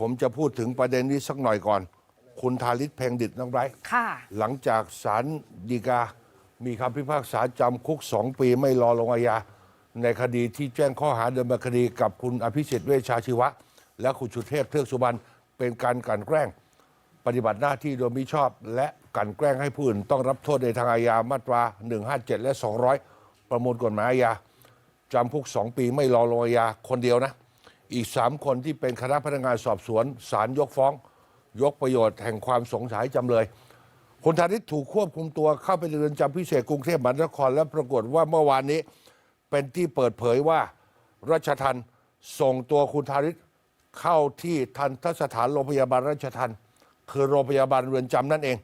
ผมจะพูดถึงประเด็นนี้สักหน่อยก่อน คุณทาริศเพลงดิตน้องไบรท์ค่ะ หลังจากศาลฎีกา มีคำพิพากษาจำคุกสองปีไม่รอลงอาญาในคดีที่แจ้งข้อหาดำเนินคดีกับคุณอภิสิทธิ์เวชชาชีวะ และคุณสุเทพเทือกสุบรรณเป็นการกลันแกล้ง ปฏิบัติหน้าที่โดยมิชอบ และกลันแกล้งให้ผู้อื่นต้องรับโทษในทางอาญามาตรา 157 และ 200 ประมวลกฎหมายอาญาจำคุก 2 ปีไม่รอลงอาญาคนเดียวนะ อีก3คนที่เป็นคณะพนักงานสอบสวนศาลยกฟ้อง ยกประโยชน์แห่งความสงสัยจำเลยคุณธาริศถูกควบคุมตัวเข้าไปเรือนจำพิเศษกรุงเทพมหานคร และปรากฏว่าเมื่อวานนี้เป็นที่เปิดเผยว่ารัชทันส่งตัวคุณธาริศเข้าที่ทันทสถานโรงพยาบาลราชทันคือโรงพยาบาลเรือนจำนั่นเอง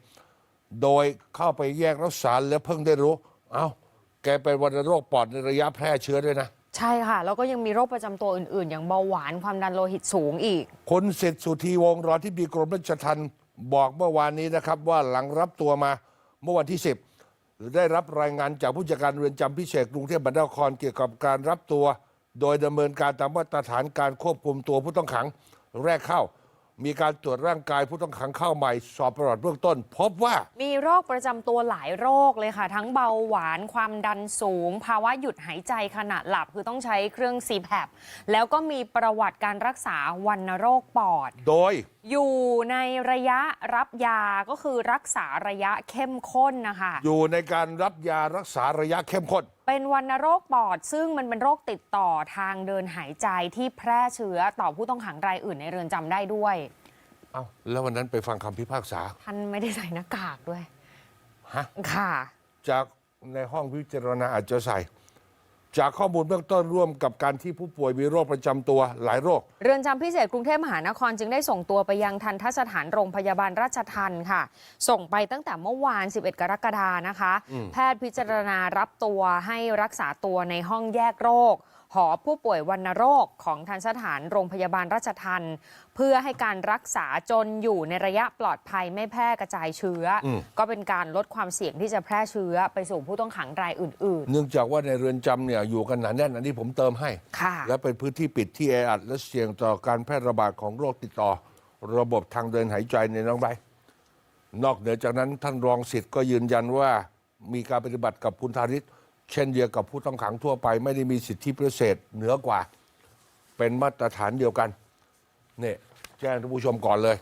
โดยเข้าไปแยกรักษาและเพิ่งได้รู้ เอ้า แกเป็นวัณโรคปอดในระยะแพร่เชื้อด้วยนะ ใช่ค่ะ แล้วก็ยังมีโรคประจำตัวอื่น ๆ อย่างเบาหวานความดันโลหิตสูงอีกคุณเสร็จสุธีวงศ์รองที่ดีกรมราชทัณฑ์บอกเมื่อวานนี้นะครับ ว่าหลังรับตัวมาเมื่อวันที่ 10 ได้รับรายงานจากผู้จัดการเรือนจำพิเศษกรุงเทพมหานครเกี่ยวกับการรับตัว โดยดำเนินการตามมาตรฐานการควบคุมตัวผู้ต้องขังแรกเข้า มีการตรวจร่างกายผู้ต้องขังเข้าใหม่สอบประวัติเบื้องต้น พบว่า มีโรคประจำตัวหลายโรคเลยค่ะ ทั้งเบาหวานความดันสูง ภาวะหยุดหายใจขณะหลับคือต้องใช้เครื่อง CPAP แล้วก็มีประวัติการรักษาวัณโรคปอด โดย อยู่ในระยะรับยาก็คือรักษาระยะเข้มข้นนะคะ อยู่ในการรับยารักษาระยะเข้มข้น เป็นวัณโรคปอด ซึ่งมันเป็นโรคติดต่อทางเดินหายใจที่แพร่เชื้อต่อผู้ต้องขังรายอื่นในเรือนจำได้ด้วย เอ้าแล้ววันนั้นไปฟังคำพิพากษา ท่านไม่ได้ใส่หน้ากากด้วย ฮะ ค่ะ จากในห้องพิจารณาอาจจะใส่ จากข้อมูลเบื้องต้นร่วมกับการที่ผู้ป่วยมีโรคประจำตัวหลายโรค เรือนจำพิเศษกรุงเทพมหานครจึงได้ส่งตัวไปยังทันทสถานโรงพยาบาลราชทันค่ะ ส่งไปตั้งแต่เมื่อวาน 11 กรกฎานะคะ แพทย์พิจารณารับตัวให้รักษาตัวในห้องแยกโรค หอผู้ป่วยวัณโรคของทันสถานโรงพยาบาลราชทันเพื่อให้การรักษาจนอยู่ในระยะปลอดภัยไม่แพร่กระจายเชื้ออมก็เป็นการลดความเสี่ยงที่จะแพร่เชื้อไปสู่ผู้ต้องขังรายอื่นเนื่องจากว่าในเรือนจำเนี่ยอยู่กันหนาแน่นอันนี้ผมเติมให้ๆค่ะและเป็นพื้นที่ปิดที่แออัดและเสี่ยงต่อการแพร่ระบาดของโรคติดต่อ ระบบทางเดินหายใจในน้องไรนอกเหนือจากนั้นท่านรองสิทธิ์ก็ยืนยันว่ามีการปฏิบัติกับคุณธาริศ เช่นเดียวกับผู้ต้องขังทั่วไป ไม่ได้มีสิทธิพิเศษเหนือกว่า เป็นมาตรฐานเดียวกันเนี่ยแจ้งท่านผู้ชมก่อนเลย